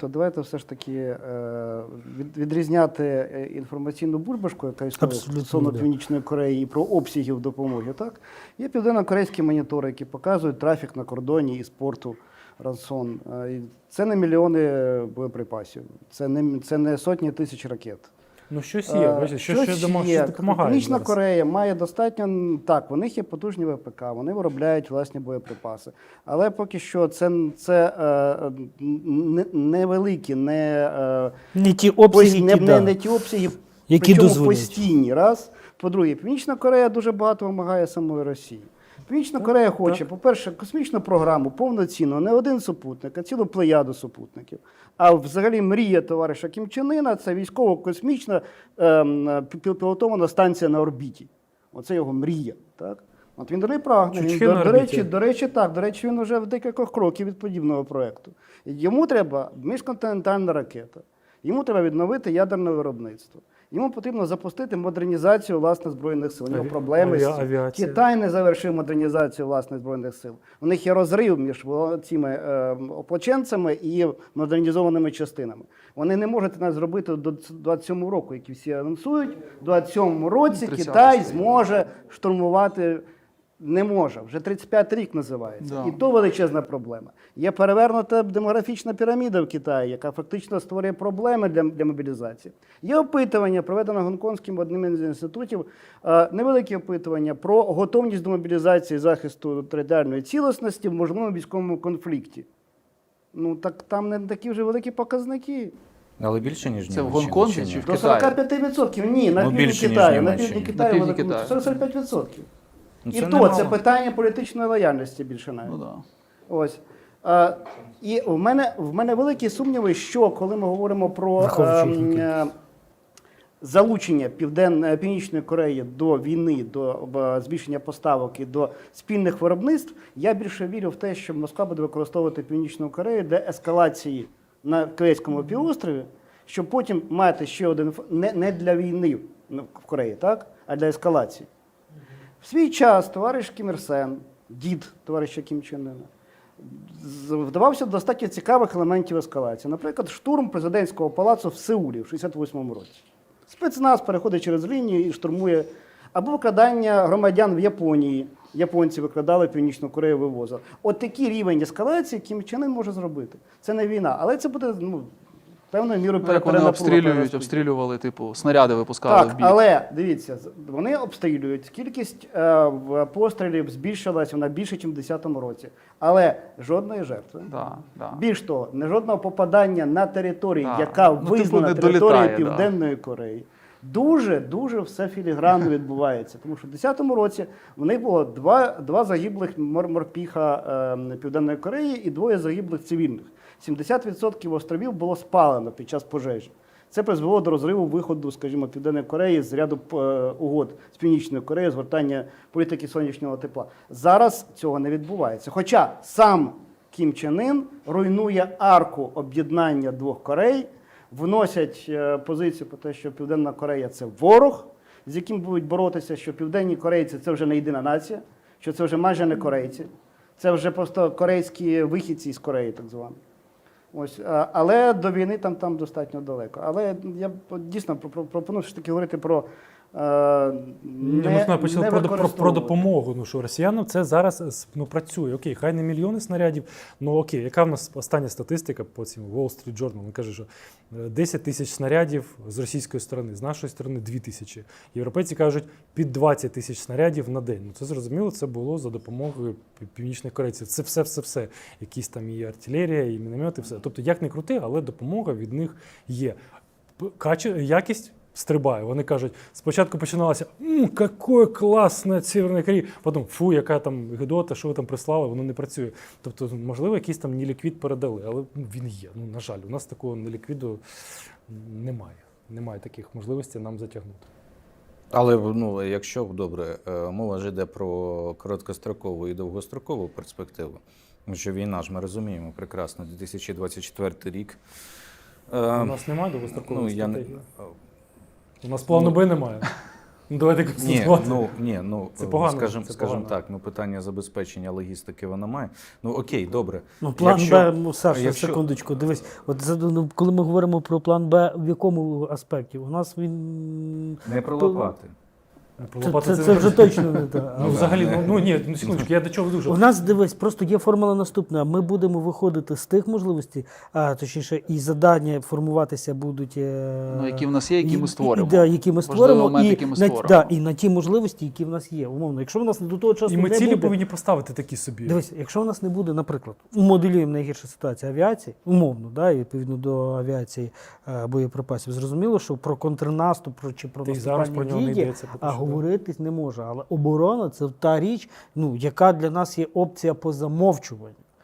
То давайте все ж таки е, відрізняти е, інформаційну бульбашку, яка існує стосовно. Північної Кореї і про обсягів допомоги. Так є південно-корейські монітори, які показують трафік на кордоні із порту Рансон. Е, Це не мільйони боєприпасів, це не це не сотні тисяч ракет. Ну, щось є, Е, бачите, що, щось що, є. що допомагає. Північна зараз. Корея має достатньо так. У них є потужні ВПК, вони виробляють власні боєприпаси. Але поки що це, це е, не- невеликі, не, е, Не ті обсяги, не, не, не ті обсяги, Які причому постійні. Раз. По-друге, Північна Корея дуже багато вимагає самої Росії. Північна Корея хоче, по-перше, космічну програму повноцінну, не один супутник, а цілу плеяду супутників. А взагалі мрія товариша Кім Чен Ына – це військово-космічна ем, пілотована станція на орбіті. Оце його мрія. Так? От він до неї прагне. Він, до, до, речі, до речі, так. До речі, він вже в декількох кроків від подібного проєкту. Йому треба міжконтинентальна ракета. Йому треба відновити ядерне виробництво. Йому потрібно запустити модернізацію власне збройних сил. У нього проблеми з. Китай не завершив модернізацію власних збройних сил. У них є розрив між цими е, ополченцями і модернізованими частинами. Вони не можуть нас зробити до 27 року, які всі анонсують. У 27 році 30 Китай зможе штурмувати. Не може, вже 35 рік називається. Да. І то величезна проблема. Є перевернута демографічна піраміда в Китаї, яка фактично створює проблеми для, для мобілізації. Є опитування, проведено Гонконгським одним із інститутів, е, невеликі опитування про готовність до мобілізації захисту територіальної цілісності в можливому військовому конфлікті. Ну так там не такі вже великі показники. Але більше, ніж Це в Гонконзі чи в До Китаї? 45% ні, на Ну, півдні Китаю. На півдні Китаю. 45%. Ну, І це то немало. це питання політичної лояльності більше навіть. Ну, да. Ось. А, і в мене, в мене великі сумніви, що коли ми говоримо про ем, е, залучення Півден, е, Північної Кореї до війни, до е, збільшення поставок і до спільних виробництв, я більше вірю в те, що Москва буде використовувати Північну Корею для ескалації на Корейському півострові, щоб потім мати ще один не, не для війни ну, в Кореї, так, а для ескалації. В свій час товариш Кім Ір Сен, дід товариша Кім Чен Ына, вдавався до достатньо цікавих елементів ескалації. Наприклад, штурм президентського палацу в Сеулі в 68-му році. Спецназ переходить через лінію і штурмує. Або викрадання громадян в Японії. Японці викрадали Північну Корею, вивозили. От такий рівень ескалації Кім Чен Ын може зробити. Це не війна, але це буде ну, певною мірою Ну, Як вони обстрілюють, обстрілювали, типу, снаряди випускали в Так, бік. але дивіться, з- вони обстрілюють. Кількість е, в- пострілів збільшилась, вона більше, ніж у 2010 році. Але жодної жертви. Да, да. Більш того, не жодного попадання на територію, Да. яка Ну, типу, визнана не територією Південної да. Південної Кореї. Дуже дуже все філігранно відбувається. Тому що в 2010 році в них було два, два загиблих мор- морпіха е, Південної Кореї і двоє загиблих цивільних. 70% островів було спалено під час пожежі. Це призвело до розриву виходу, скажімо, Південної Кореї з ряду е, угод з Північною Кореєю, згортання політики сонячного тепла. Зараз цього не відбувається. Хоча сам Кім Чен Ын руйнує арку об'єднання двох Корей, вносять е, позицію про те, що Південна Корея це ворог, з яким будуть боротися, що південні корейці це вже не єдина нація, що це вже майже не корейці, це вже просто корейські вихідці з Кореї, так звані. Ось, але до війни там, там достатньо далеко. Але я дійсно пропо- пропоную все таки говорити про е, не, ми ж почали не про, про, про допомогу. Ну що росіянам це зараз е, ну, працює. Окей, хай не мільйони снарядів. Ну окей, яка в нас остання статистика по цим Wall Street Journal? Він каже, що е, 10 тисяч снарядів з російської сторони, з нашої сторони 2 тисячі. Європейці кажуть під 20 тисяч снарядів на день. Ну це зрозуміло, це було за допомогою північних корейців. Це все, все, все. Якісь там і артилерія, і міномети, все. Тобто, як не крути, але допомога від них є. Якість стрибає. Вони кажуть, спочатку починалося «М, какое класне Северна Корея, потім фу, яка там гидота, що ви там прислали, воно не працює. Тобто, можливо, якийсь там неліквід передали, але він є. Ну, на жаль, у нас такого неліквіду немає. Немає таких можливостей нам затягнути. Але ну, якщо добре, е, мова ж йде про короткострокову і довгострокову перспективу. Тому що війна ж ми розуміємо прекрасно, 2024 рік. Е, У нас немає довгострокової ну, я стратегії. У нас плану Ну, Б немає. Ну, давайте Ні, констатувати. ну ні, ну Це погано, скажімо, це скажімо погано. так, ну питання забезпечення логістики вона має. Ну окей, добре. Ну, план Якщо- Б, ну, Саша, якщо- секундочку, дивись. От за- ну, коли ми говоримо про план Б, в якому аспекті? У нас він. Не про лопати. Про Це, це, це вже точно не так. Ну, взагалі, ну, ну ні, ну секундочку, я до чого що У нас дивись, просто є формула наступна. Ми будемо виходити з тих можливостей, а точніше, і завдання формуватися будуть. е, Ну, які в нас є, які і- ми створимо. І, да, які ми створимо, момент, і, який ми на, створимо. да, і на ті можливості, які в нас є. Умовно, якщо в нас до того часу І ми не цілі буде, повинні поставити такі собі. Дивись, якщо у нас не буде, наприклад, умоделюємо найгірша ситуація авіації, умовно, да, і відповідно до авіації е, боєприпасів, зрозуміло, що про контрнаступ про чи про Та зараз про нього не йдеться. а говоритись не може. Але оборона це та річ, ну, яка для нас є опція по замовчуванню.